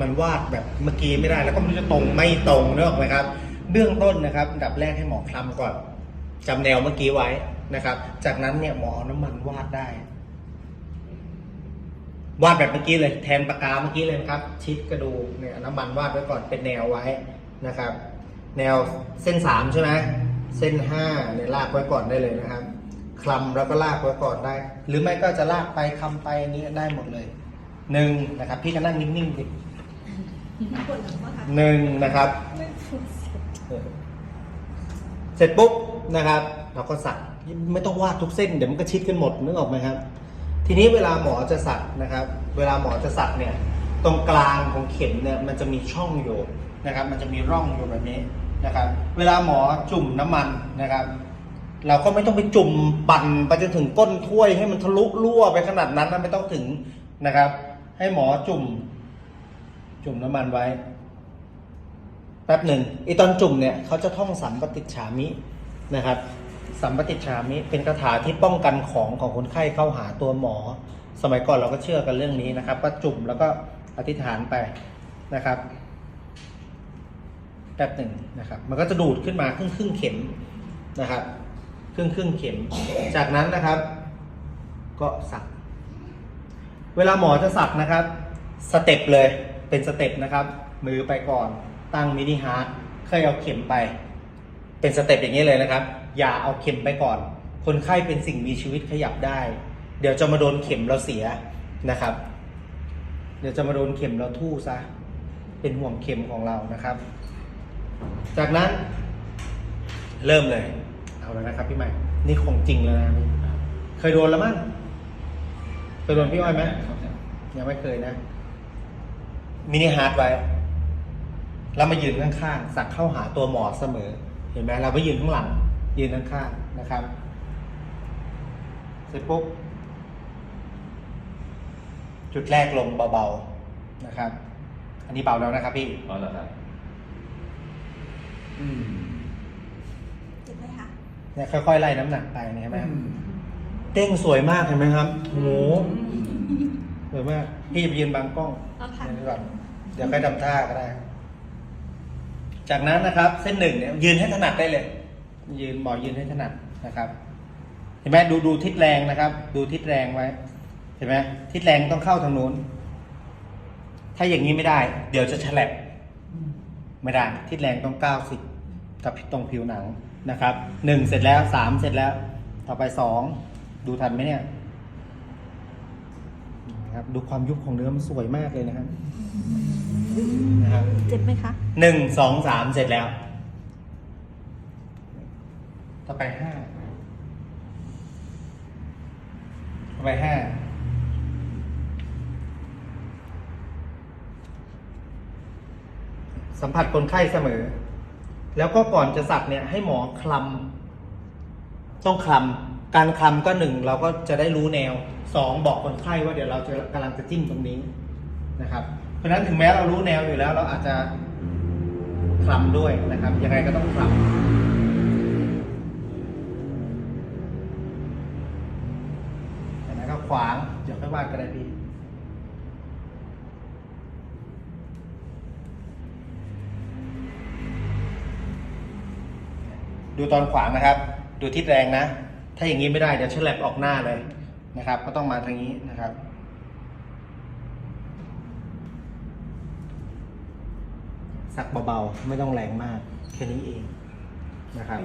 มันวาดแบบเมื่อกี้ไม่ได้ แล้วก็ไม่รู้จะตรงไม่ตรงเนอะไหมครับ เบื้องต้นนะครับอันดับแรกให้หมอคลำก่อนจำแนวเมื่อกี้ไว้นะครับ จากนั้นเนี่ยหมอน้ำมันวาดได้ วาดแบบเมื่อกี้เลยแทนปากกาเมื่อกี้เลยครับ ชิดกระดูกเนี่ยน้ำมันวาดไว้ก่อนเป็นแนวไว้นะครับ แนวเส้นสามใช่ไหมเส้นห้าเนี่ยลากไว้ก่อนได้เลยนะครับคลำแล้วก็ลากไว้ก่อนได้ หรือไม่ก็จะลากไปคำไปนี้ได้หมดเลยหนึ่งนะครับ พี่ก็นั่งนิ่งๆดิ หนึ่งนะครับ เสร็จปุ๊บนะครับ เราก็สักไม่ต้องวาดทุกเส้นเดี๋ยวมันก็ชิดกันหมดนึกออกไหมครับ ทีนี้เวลาหมอจะสักนะครับ เวลาหมอจะสักเนี่ย ตรงกลางของเข็มเนี่ยมันจะมีช่องอยู่นะครับ มันจะมีร่องอยู่แบบนี้นะครับ เวลาหมอจุ่มน้ำมันนะครับ เราก็ไม่ต้องไปจุ่มปั่นไปจนถึงก้นถ้วยให้มันทะลุรั่วไปขนาดนั้นไม่ต้องถึงนะครับ ให้หมอจุ่ม จุ่มน้ำมันไว้ แป๊บหนึ่งไอตอนจุ่มเนี่ยเขาจะท่องสัมปติฉามินะครับ สัมปติฉามิเป็นคาถาที่ป้องกันของของคนไข้เข้าหาตัวหมอ สมัยก่อนเราก็เชื่อกันเรื่องนี้นะครับ ก็จุ่มแล้วก็อธิษฐานไปนะครับแป๊บหนึ่งนะครับ มันก็จะดูดขึ้นมาครึ่งครึ่งเข็มนะครับครึ่งครึ่งเข็ม จากนั้นนะครับ ก็สัก เวลาหมอจะสักนะครับ สเต็ปเลย เป็นสเต็ปนะครับ มือไปก่อนตั้งมินิฮาร์ดเคยเอาเข็มไป เป็นสเต็ปอย่างนี้เลยนะครับ อย่าเอาเข็มไปก่อน คนไข้เป็นสิ่งมีชีวิตขยับได้ เดี๋ยวจะมาโดนเข็มเราเสียนะครับ เดี๋ยวจะมาโดนเข็มเราทู่ซะเป็นห่วงเข็มของเรานะครับ จากนั้นเริ่มเลยเอาแล้วนะครับพี่ใหม่ นี่ของจริงแล้วนะนี่เคยโดนแล้วมั้งเคยโดนพี่อ้อยไหมยังไม่เคยนะ มินิฮาร์ดไว้เรามายืนข้างๆสักเข้าหาตัวหมอเสมอ เห็นไหมเราไม่ยืนข้างหลัง ยืนข้างๆนะครับ เสร็จปุ๊บ จุดแรกลงเบาๆนะครับ อันนี้เบาแล้วนะครับพี่อ๋อเหรอครับอืมเจ็บไหมคะเนี่ยค่อยๆไล่น้ำหนักไปเนี่ยเห็นไหมเต้งสวยมากเห็นไหมครับโห สวยมากพี่จะไปยืนบางกล้องเอาค่ะ เดี๋ยวก่อนเดี๋ยวค่อยทำท่าก็ได้ จากนั้นนะครับ เส้นหนึ่งเนี่ยยืนให้ถนัดได้เลย ยืนหมอยืนให้ถนัดนะครับ เห็นไหมดูดูทิศแรงนะครับ ดูทิศแรงไว้ เห็นไหมทิศแรงต้องเข้าทางนู้น ถ้าอย่างนี้ไม่ได้ เดี๋ยวจะฉลับไม่ได้ทิศแรงต้องเก้าสิบกับตรงผิวหนังนะครับหนึ่งเสร็จแล้วสามเสร็จแล้ว ต่อไปสองดูทันไหมเนี่ย นะครับดูความยุบของเนื้อมันสวยมากเลยนะครับนะครับเจ็บไหมคะหนึ่งสองสามเสร็จแล้ว ต่อไปห้าต่อไปห้าสัมผัสคนไข้เสมอ แล้วก็ก่อนจะสักเนี่ยให้หมอคลำต้องคลำ การคลำก็หนึ่งเราก็จะได้รู้แนวสองบอกคนไข้ว่าเดี๋ยวเราจะกำลังจะจิ้มตรงนี้นะครับ เพราะฉะนั้นถึงแม้เรารู้แนวอยู่แล้วเราอาจจะคลำด้วยนะครับ ยังไงก็ต้องคลำแต่นั้นก็ขวางเดี๋ยวค่อยวาดก็ได้พี่ดูตอนขวางนะครับ ดูทิศแรงนะ ถ้าอย่างนี้ไม่ได้เดี๋ยวฉลับออกหน้าเลยนะครับ ก็ต้องมาทางนี้นะครับสักเบาๆ ไม่ต้องแรงมาก แค่นี้เองนะครับ